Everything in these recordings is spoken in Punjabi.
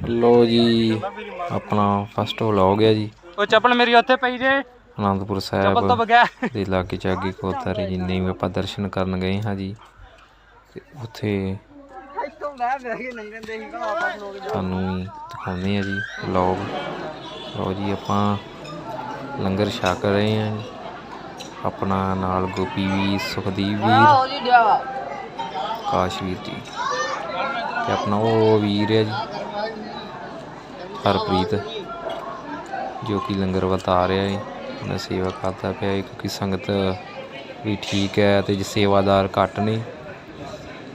ਲੋ ਜੀ ਆਪਣਾ ਫਸਟ ਵਲੌਗ ਹੈ ਜੀ। ਉਹ ਚੱਪਲ ਮੇਰੀ ਉੱਥੇ ਪਈ ਜੇ। ਅਨੰਦਪੁਰ ਚੱਪਲ ਤੋਂ ਸਾਹਿਬ ਬਗੈਰ। ਦੇ ਲਾਗੇ ਚਾਗੇ ਕੋਤਾਰੇ ਜਿੰਨੇ ਵੀ ਆਪਾਂ ਦਰਸ਼ਨ ਕਰਨ ਗਏ ਹਾਂ ਜੀ ਤੇ ਉੱਥੇ ਤੁਹਾਨੂੰ ਵੀ ਦਿਖਾਉਂਦੇ ਆ ਜੀ ਵਲੌਗ ਲਓ ਜੀ ਆਪਾਂ ਲੰਗਰ ਛਕ ਰਹੇ ਹਾਂ ਜੀ। ਆਪਣਾ ਨਾਲ ਗੋਪੀ ਵੀ ਸੁਖਦੀਪ ਵੀ ਕਾਸ਼ਵੀਰ ਜੀ। ਤੇ ਆਪਣਾ ਉਹ ਵੀਰ ਹੈ ਜੀ ਹਰਪ੍ਰੀਤ ਜੋ ਕਿ ਲੰਗਰ ਵਰਤਾ ਰਿਹਾ ਹੈ ਉਹਨੇ ਸੇਵਾ ਕਰਦਾ ਪਿਆ ਹੈ ਕਿਉਂਕਿ ਸੰਗਤ ਵੀ ਠੀਕ ਹੈ ਤੇ ਜੇ ਸੇਵਾਦਾਰ ਘੱਟ ਨੇ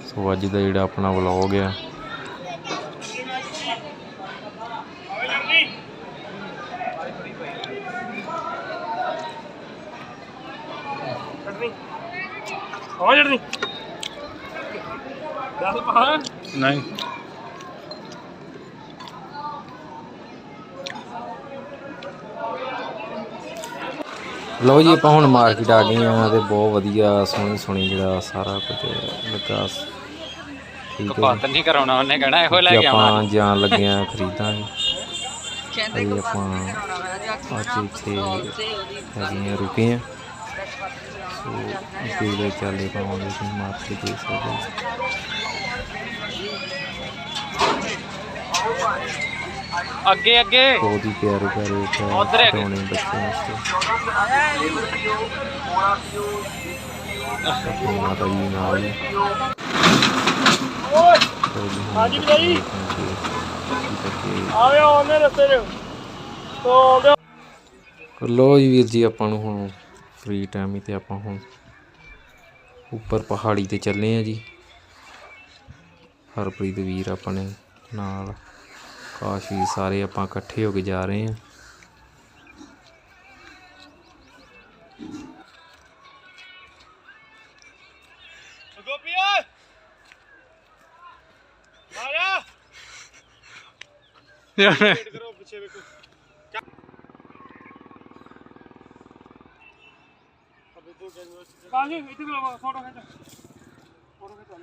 ਸੋ ਅੱਜ ਦਾ ਜਿਹੜਾ ਆਪਣਾ ਵਲੌਗ ਆ। ਹੋ ਜੜਨੀ। ਦੱਸ ਪਾ। ਨਹੀਂ। ਲਓ ਜੀ ਆਪਾਂ ਹੁਣ ਮਾਰਕੀਟ ਆ ਗਏ ਆ ਤੇ ਬਹੁਤ ਵਧੀਆ ਸੋਹਣੀ ਸੋਹਣੀ ਜਿਹੜਾ ਸਾਰਾ ਕੁਝ ਲੱਗਾ। ਠੀਕ ਹੈ ਪਤ ਨਹੀਂ ਕਰਾਉਣਾ ਉਹਨੇ ਕਹਿਣਾ ਇਹੋ ਲੈ ਜੀ ਕੇ ਆਪਾਂ ਆਵਾਂ ਜਾਣ ਲੱਗੇ ਆ ਖਰੀਦਾਂਗੇ ਕਹਿੰਦੇ ਆਪਾਂ ਅੱਜ ਇੱਥੇ ਆ ਰੁਕੇ ਆ ਸੋ ਜਿਹੜੇ ਚੱਲੇ ਪਾਵਾਂਗੇ ਤੁਸੀਂ ਮਾਰਕੀਟ ਦੇ ਸਕਦੇ ਹੋ। ਅੱਗੇ ਅੱਗੇ। ਬਹੁਤ ਹੀ ਪਿਆਰੇ ਪਿਆਰੇ ਉੱਧਰ। ਖਿਡੌਣੇ ਬੱਚਿਆਂ ਵਾਸਤੇ। ਮਾਤਾ ਜੀ ਨਾਲ। ਹਾਂਜੀ ਆਵੇ ਰਸਤੇ ਤੋਂ ਲੋ ਜੀ ਵੀਰ ਜੀ ਆਪਾਂ ਨੂੰ ਹੁਣ ਫ੍ਰੀ ਟਾਈਮ ਹੀ ਤੇ ਆਪਾਂ ਹੁਣ ਉੱਪਰ ਪਹਾੜੀ ਤੇ ਚੱਲੇ ਆ ਜੀ। ਹਰਪ੍ਰੀਤ ਵੀਰ ਆਪਣੇ ਨਾਲ। ਕਾਸ਼ ਵੀ ਸਾਰੇ ਆਪਾਂ ਇਕੱਠੇ ਹੋ ਕੇ ਜਾ ਰਹੇ ਆ ਗੋਪੀ ਓਏ ਆਇਆ ਕਰੋ ਪਿੱਛੇ ਵੇਖੋ ਕਾਜੀ ਇੱਥੇ ਕੋਲ ਫੋਟੋ ਖਿੱਚ ਫੋਟੋ ਖਿਚਾ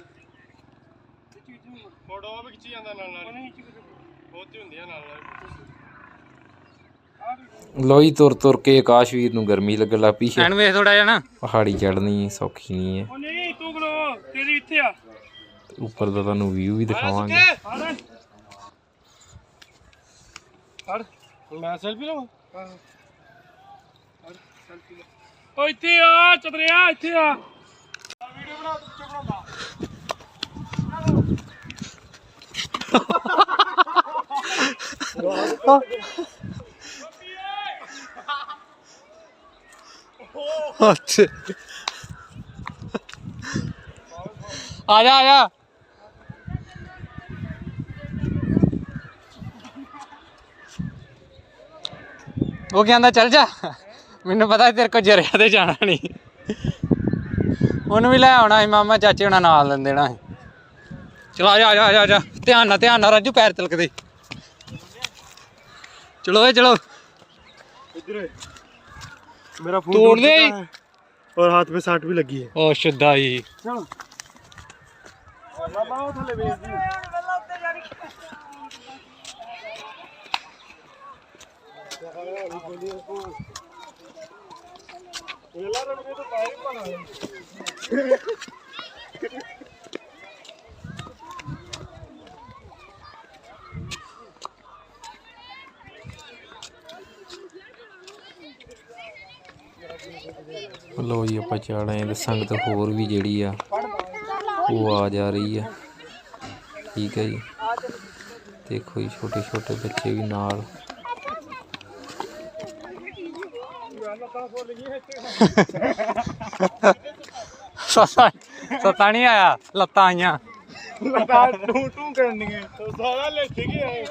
ਫੋਟੋ ਵੀ ਖਿੱਚੀ ਜਾਂਦਾ ਨਾਲ ਨਾਲ ਬਹੁਤ ਹੀ ਹੁੰਦੀਆਂ ਨਾਲ ਨਾਲ ਲੋ ਜੀ ਤੁਰ ਤੁਰ ਕੇ ਆਕਾਸ਼ ਵੀਰ ਨੂੰ ਗਰਮੀ ਲੱਗਣ ਲੱਗ ਪਈ ਹੈ ਐਨ ਵੇਖ ਥੋੜਾ ਜਿਹਾ ਨਾ। ਪਹਾੜੀ ਚੜ੍ਹਨੀ ਸੌਖੀ ਨਹੀਂ ਹੈ। ਉਹ ਨਹੀਂ ਤੂੰ ਕੋਲ ਤੇਰੀ ਇੱਥੇ ਆ। ਉੱਪਰ ਦਾ ਤੁਹਾਨੂੰ ਵਿਊ ਵੀ ਦਿਖਾਵਾਂਗੇ। ਹੜ ਹੜ ਮੈਂ ਸੈਲਫੀ ਲਵਾਂ? ਹੜ ਸੈਲਫੀ ਓ ਇੱਥੇ ਆ ਚਤਰਿਆ ਇੱਥੇ ਆ। ਵੀਡੀਓ ਬਣਾ ਤੂੰ ਪਿੱਛੇ ਬਣਾਉਂਦਾ। ਅੱਛਾ ਆ ਜਾ ਆ ਜਾ ਉਹ ਕਹਿੰਦਾ ਚੱਲ ਜਾ ਮੈਨੂੰ ਪਤਾ ਤੇਰੇ ਕੋ ਜਰਿਆ ਤੇ ਜਾਣਾ ਨਹੀਂ ਉਹਨੂੰ ਵੀ ਲੈ ਆਉਣਾ ਸੀ ਮਾਮਾ ਚਾਚੇ ਹੁਣਾਂ ਨਾਲ ਲੈਣ ਦੇਣਾ ਸੀ ਚਲੋ ਆ ਜਾ ਆ ਜਾ, ਆ ਜਾ ਆ ਜਾ ਧਿਆਨ ਨਾਲ ਧਿਆਨ ਨਾਲ ਰਾਜੂ ਪੈਰ ਤਿਲਕਦੇ चलो भाई चलो। मेरा फ़ोन तोड़ दे। और हाथ में साठ भी लगी है। ओ शुद्धाई चलो। ਲੋ ਜੀ ਆਪਾਂ ਚੜ ਆਏ ਤੇ ਸੰਗਤ ਹੋਰ ਵੀ ਜਿਹੜੀ ਆ ਉਹ ਆ ਜਾ ਰਹੀ ਆ। ਠੀਕ ਹੈ ਜੀ। ਦੇਖੋ ਜੀ ਛੋਟੇ ਛੋਟੇ ਬੱਚੇ ਵੀ ਨਾਲ। ਸਸਾ ਸਤਾ ਨਹੀਂ ਆਇਆ ਲੱਤਾਂ ਆਈਆਂ। ਲੱਤਾਂ ਟੂੰ ਟੂੰ ਕਰਨੀਆਂ ਸਾਰਾ ਲੈ ਠੀਕ ਹੈ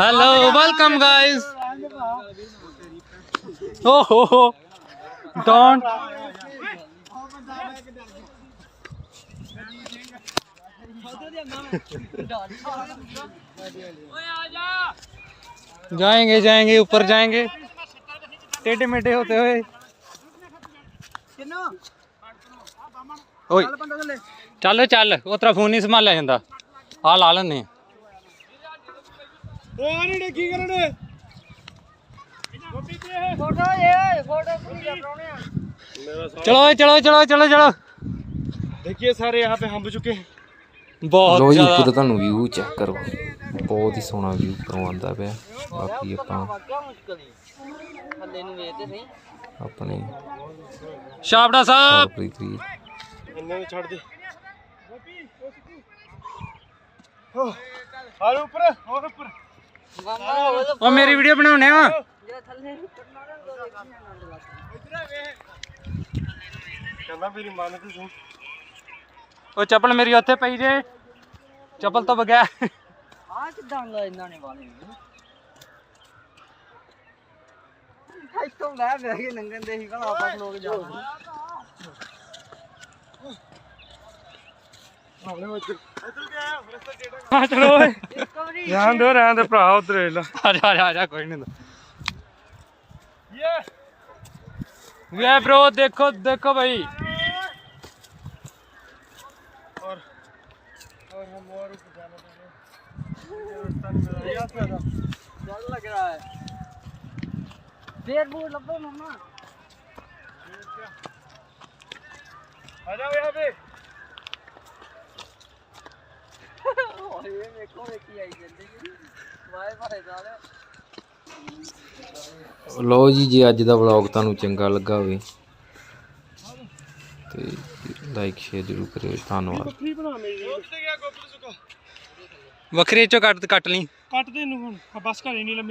ਹੈਲੋ ਵੈਲਕਮ ਗਾਇਸ ਓ ਹੋ ਹੋ ਡੋਂਟ जाएंगे जाएंगे ऊपर जाएंगे टेढ़े मेढ़े होते हुए ਓਏ ਚੱਲ ਚੱਲ ਉਹ ਤੇਰਾ ਫੋਨ ਨਹੀਂ ਸੰਭਾਲਿਆ ਜਾਂਦਾ ਆ ਲਾ ਲੈਨੇ ਓ ਆਣੇ ਕੀ ਕਰਨੇ ਚਲੋ ਓਏ, ਚਲੋ ਚਲੋ ਚਲੋ ਚਲੋ देखिए सारे यहाँ पे हम चुके हैं ਬਹੁਤ ਲੋ ਜੀ ਜ਼ਿਆਦਾ ਉੱਪਰ ਤੁਹਾਨੂੰ ਵਿਊ ਚੈੱਕ ਕਰੋ ਬਹੁਤ ਹੀ ਸੋਹਣਾ ਵਿਊ ਉੱਪਰੋਂ ਆਉਂਦਾ ਪਿਆ ਬਾਕੀ ਆਪਾਂ ਆਪਣੇ ਸ਼ਾਬੜਾ ਸਾਹਿਬ ਹਰਪ੍ਰੀਤ ਵੀਰ इन्हें छोड़ दे और ऊपर और ऊपर ਉਹ ਮੇਰੀ ਵੀਡੀਓ ਬਣਾਉਣੇ ਆ। ਉਹ ਚੱਪਲ ਮੇਰੀ ਉੱਥੇ ਪਈ ਜੇ। ਚੱਪਲ ਤੋਂ ਬਗੈਰ। ਆ ਕਿਦਾਂ ਲਾ ਇਹਨਾਂ ਨੇ ਵਾਲੇ ਇੱਥੋਂ ਬਹਿ ਬਹਿ ਕੇ ਲੰਘਣ ਦੇ ਸੀ ਕਹਿੰਦਾ ਆਪਾਂ ਲੋਕ ਜਾਓ ਆ ਚਲੋ ਓਏ ध्यान दो रहने दे भरा उधर ले ਆ ਜਾ ਆ ਜਾ, ਆ ਜਾ ਕੋਈ ਨਹੀਂ ये ਵੇ bro ਦੇਖੋ ਦੇਖੋ ਭਾਈ और और हम और ऊपर जाना पड़ेगा यहाँ से आ जाओ। ਡਰ ਲੱਗ ਰਿਹਾ ਹੈ ਫੇਰ ਬੂਟ ਲੱਭੋ ਮਮਾ आ जाओ यहाँ पे ਓਏ ਵੇਖੋ ਵੇਖੀ ਆਈ ਜਾਂਦੀ ਵਾਏ ਭਾਏ ਨਾਲ ਲੋ ਜੀ ਜੇ ਅੱਜ ਦਾ ਵਲੌਗ ਤੁਹਾਨੂੰ ਚੰਗਾ ਲੱਗਾ ਹੋਵੇ ਤੇ ਲਾਈਕ ਸ਼ੇਅਰ ਜ਼ਰੂਰ ਕਰਿਓ ਧੰਨਵਾਦ। ਕੀ ਬਣਾ ਮੇਰੀ ਵੱਖਰੇ ਚੋਂ ਕੱਟ ਕੱਟ ਲਈ। ਕੱਟ ਦੇ ਹੁਣ ਬਸ ਘਰੇ ਨਹੀਂ ਲੰਮੀ